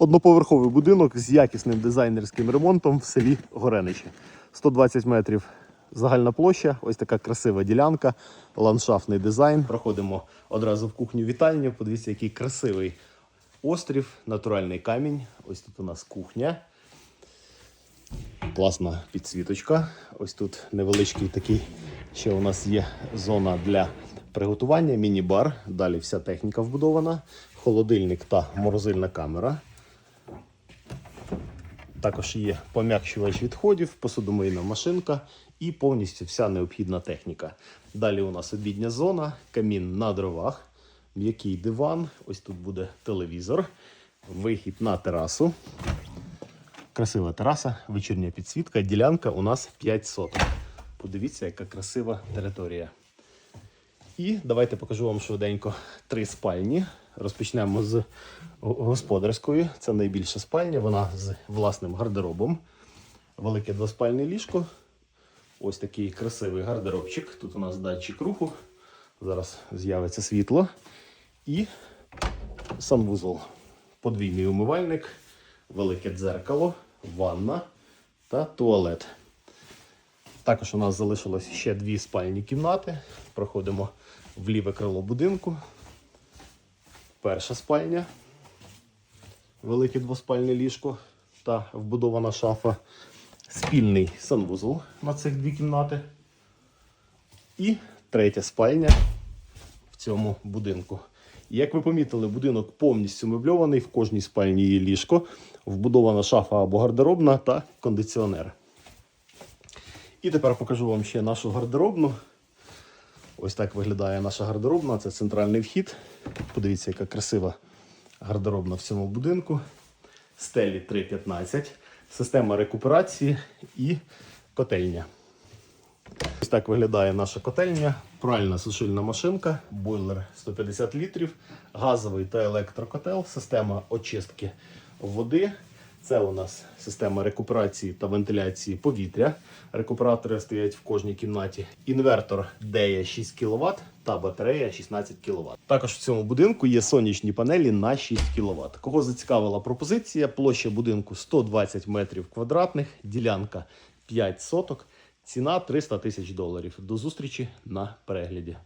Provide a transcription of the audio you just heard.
Одноповерховий будинок з якісним дизайнерським ремонтом в селі Гореничі. 120 метрів загальна площа, ось така красива ділянка, ландшафтний дизайн. Проходимо одразу в кухню вітальню. Подивіться, який красивий острів, натуральний камінь. Ось тут у нас кухня. Класна підсвіточка. Ось тут невеличкий такий, ще у нас є зона для приготування, міні-бар. Далі вся техніка вбудована, холодильник та морозильна камера. Також є пом'якшувач відходів, посудомийна машинка і повністю вся необхідна техніка. Далі у нас обідня зона, камін на дровах, м'який диван. Ось тут буде телевізор, вихід на терасу. Красива тераса, вечірня підсвітка, ділянка у нас 5 соток. Подивіться, яка красива територія. І давайте покажу вам швиденько три спальні. Розпочнемо з господарської. Це найбільша спальня, вона з власним гардеробом. Велике двоспальне ліжко. Ось такий красивий гардеробчик. Тут у нас датчик руху. Зараз з'явиться світло. І санвузол. Подвійний умивальник, велике дзеркало, ванна та туалет. Також у нас залишилось ще дві спальні кімнати. Проходимо в ліве крило будинку. Перша спальня, велике двоспальне ліжко та вбудована шафа. Спільний санвузол на цих дві кімнати. І третя спальня в цьому будинку. Як ви помітили, будинок повністю мебльований, в кожній спальні є ліжко, вбудована шафа або гардеробна та кондиціонер. І тепер покажу вам ще нашу гардеробну. Ось так виглядає наша гардеробна. Це центральний вхід. Подивіться, яка красива гардеробна в цьому будинку. Стелі 3,15, система рекуперації і котельня. Ось так виглядає наша котельня, пральна сушильна машинка, бойлер 150 літрів, газовий та електрокотел, система очистки води. Це у нас система рекуперації та вентиляції повітря. Рекуператори стоять в кожній кімнаті. Інвертор DEA 6 кВт та батарея 16 кВт. Також в цьому будинку є сонячні панелі на 6 кВт. Кого зацікавила пропозиція? Площа будинку 120 метрів квадратних, ділянка 5 соток. Ціна 300 тисяч доларів. До зустрічі на перегляді.